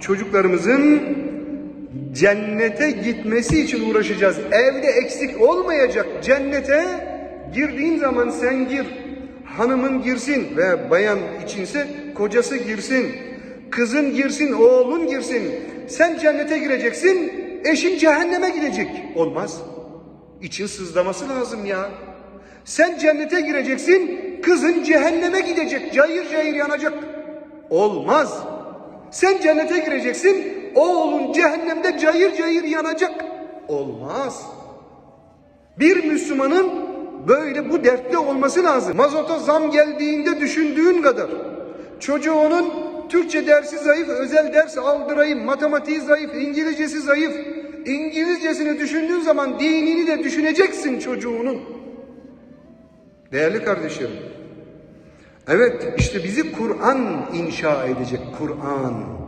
çocuklarımızın cennete gitmesi için uğraşacağız. Evde eksik olmayacak cennete girdiğin zaman sen gir. Hanımın girsin ve bayan içinse kocası girsin. Kızın girsin, oğlun girsin. Sen cennete gireceksin, eşin cehenneme gidecek. Olmaz. İçin sızlaması lazım ya. Sen cennete gireceksin, kızın cehenneme gidecek, cayır cayır yanacak. Olmaz. Sen cennete gireceksin, oğlun cehennemde cayır cayır yanacak. Olmaz. Bir Müslümanın böyle bu dertte olması lazım. Mazota zam geldiğinde düşündüğün kadar. Çocuğunun Türkçe dersi zayıf, özel ders aldırayım, matematiği zayıf, İngilizcesi zayıf. İngilizcesini düşündüğün zaman dinini de düşüneceksin çocuğunun. Değerli kardeşlerim. Evet işte bizi Kur'an inşa edecek Kur'an.